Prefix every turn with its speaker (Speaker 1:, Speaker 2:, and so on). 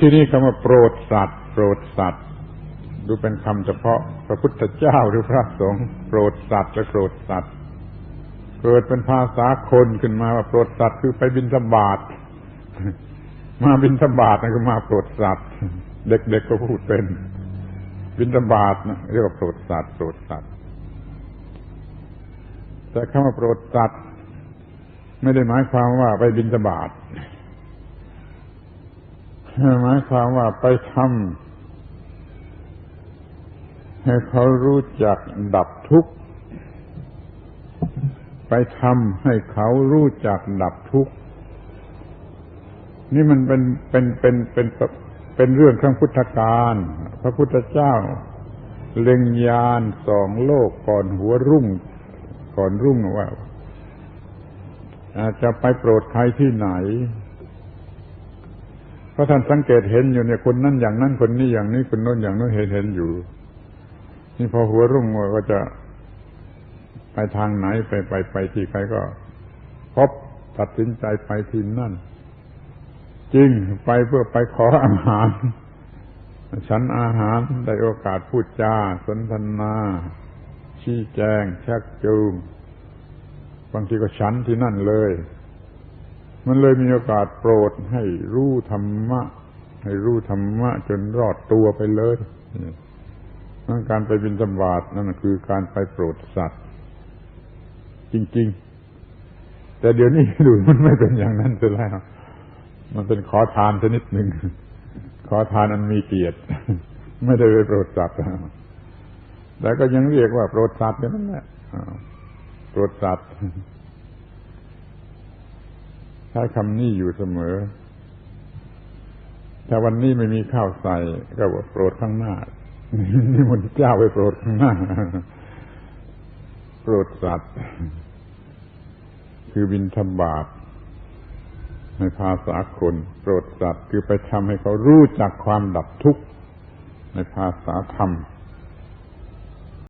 Speaker 1: ที่นี่คำว่าโปรดสัตว์โปรดสัตว์ดูเป็นคำเฉพาะพระพุทธเจ้าหรือพระสงฆ์โปรดสัตว์และโปรดสัตว์เกิดเป็นภาษาคนขึ้นมาว่าโปรดสัตว์คือไปบินธบาตมาบินธบาตนั่นก็มาโปรดสัตว์ เด็กๆก็พูดเป็น บินธบาตนะเรียกว่าโปรดสัตว์โปรดสัตว์แต่คำว่าโปรดสัตว์ไม่ได้หมายความว่าไปบินธบาต หมายความว่าไปทำให้เขารู้จักดับทุกข์ ไปทำให้เขารู้จักดับทุกข์ นี่มันเป็นเป็นเป็นเป็นเป็นเรื่องครั้งพุทธกาลพระพุทธเจ้า เล็งยานสองโลกก่อนหัวรุ่ง ก่อนรุ่งว่าอาจจะไปโปรดใครที่ไหน ราะท่านสังเกตเห็นอยู่เนี่ยคนนั้นอย่างนั้นคนนี้อย่างนี้คนโน้นอย่างโน้นเห็นเห็นอยู่ นี่พอหัวรุ่งว่าจะไปทางไหนไปไปไปที่ใครก็พบตัดสินใจไปที่นั่น จริงไปเพื่อไปขออาหาร ฉันอาหารได้โอกาสพูดจาสนทนา ชี้แจงชักจูงบางทีก็ฉันที่นั่นเลย มันเลยมีโอกาสโปรดให้รู้ธรรมะ ให้รู้ธรรมะ จนรอดตัวไปเลยนั่นการไปบินสบาทนั่นคือการไปโปรดสัตว์ จริง ๆ แต่เดี๋ยวนี้ดูมันไม่เป็นอย่างนั้นเสียแล้ว มันเป็นขอทานชนิดหนึ่ง ขอทานอันมีเกียรติ ไม่ได้ไปโปรดสัตว์แต่ก็ยังเรียกว่าโปรดสัตว์อย่างนั้นแหละโปรดสัตว์ ใช้คำนี้อยู่เสมอ ถ้าวันนี้ไม่มีข้าวใส่ก็บโปรดข้างหน้านี่มันเจ้าไปโปรดข้างหน้า โปรดสัตว์ คือบินธบาตในภาษาคน โปรดสัตว์ คือไปทำให้เขารู้จักความดับทุกข์ในภาษาธรรม